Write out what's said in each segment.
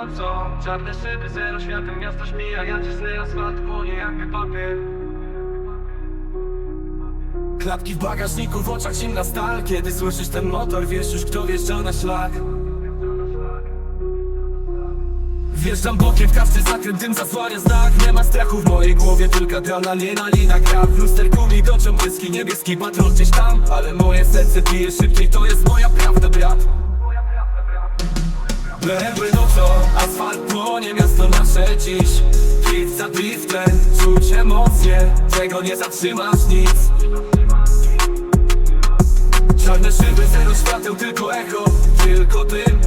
Nocą, czarne szyby, zero światłem, miasto śpi, a ja cisnę asfalt, płonie jakby papier. Klapki w bagażniku, w oczach zimna stal. Kiedy słyszysz ten motor, wiesz już kto wjeżdża na szlak. Wjeżdżam bokiem, w każdy zakręt dym zasłania znak. Nie ma strachu w mojej głowie, tylko adrenalina lina gra. W lusterku migoczą błyski, niebieski patrol gdzieś tam Ale moje serce bije szybciej, to jest moja prawda, brat. Lewy nocą, asfalt płonie, miasto nasze dziś. Drift za driftem, czuć emocje Tego nie zatrzymasz nic. Czarne szyby, zero świateł, tylko echo, tylko dym.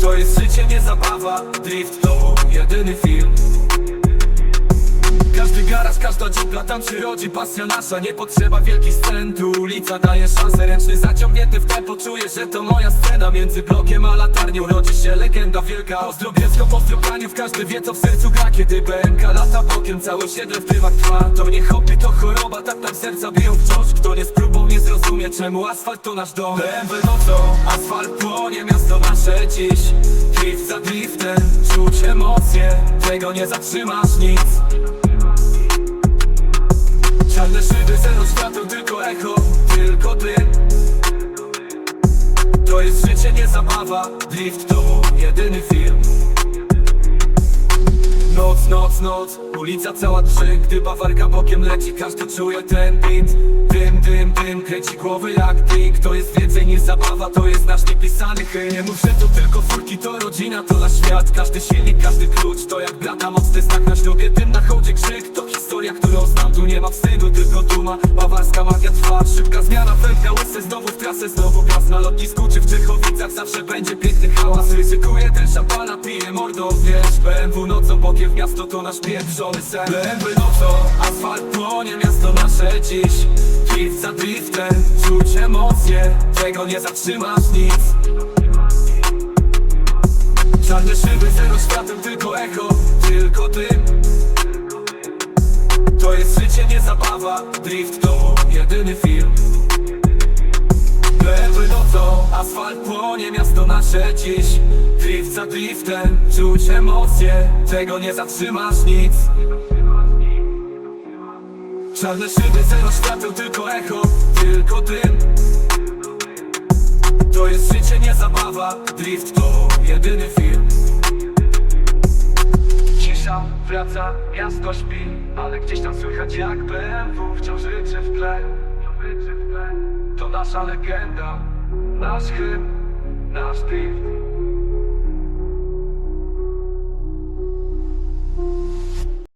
To jest życie, nie zabawa, drift to jedyny film każda dziupla tam się rodzi Pasja nasza, nie potrzeba wielkich scen Tu ulica daje szansę, ręczny zaciągnięty w tempo Czuję, że to moja scena. Między blokiem a latarnią rodzi się legenda wielka. Pozdro dziecko, pozdro w każdy wie co w sercu gra. Kiedy BMK lata bokiem, całe osiedle w tywach trwa. To nie hobby, to choroba, tak tak serca biją wciąż. Kto nie spróbował, nie zrozumie czemu asfalt to nasz dom. BMW nocą, asfalt płonie, miasto nasze. Dziś Drift za driftem, czuć emocje Tego nie zatrzymasz nic świateł, tylko dym To jest życie, nie zabawa, drift to jedyny film. Noc, noc, noc, ulica cała drży. Gdy bawarka bokiem leci, każdy czuje ten beat. Dym, dym, dym, kręci głowy jak drink To jest więcej niż zabawa, to jest nasz niepisany hymn. Nie że to tylko furki, to rodzina, to nasz świat. Każdy silnik, każdy klucz, to jak brata mocny znak na ślubie. Dym na hołdzie krzyk, to historia, którą znam. Tu nie ma wstydu, duma, bawarska magia trwa Szybka zmiana, wędka, łysy, znowu w trasę Znowu gaz na lotnisku czy w Czechowicach Zawsze będzie piękny hałas? Ryzykuję ten szampana, piję mordą, wiesz BMW nocą, bokiem w miasto to nasz pieprzony sen. BMW nocą, asfalt płonie, miasto nasze dziś. Drift za driftem, czuć emocje Tego nie zatrzymasz nic. Czarne szyby, zero świateł, tylko echo, tylko dym To jest życie, nie zabawa, drift to jedyny film. Lewy nocą, asfalt płonie, miasto nasze dziś Drift za driftem, czuć emocje. Tego nie zatrzymasz nic. Czarne szyby, zero świateł, tylko echo, tylko dym To jest życie, nie zabawa, drift wraca, miasto śpi Ale gdzieś tam słychać jak BMW wciąż ryczy w tle. To nasza legenda, nasz hymn,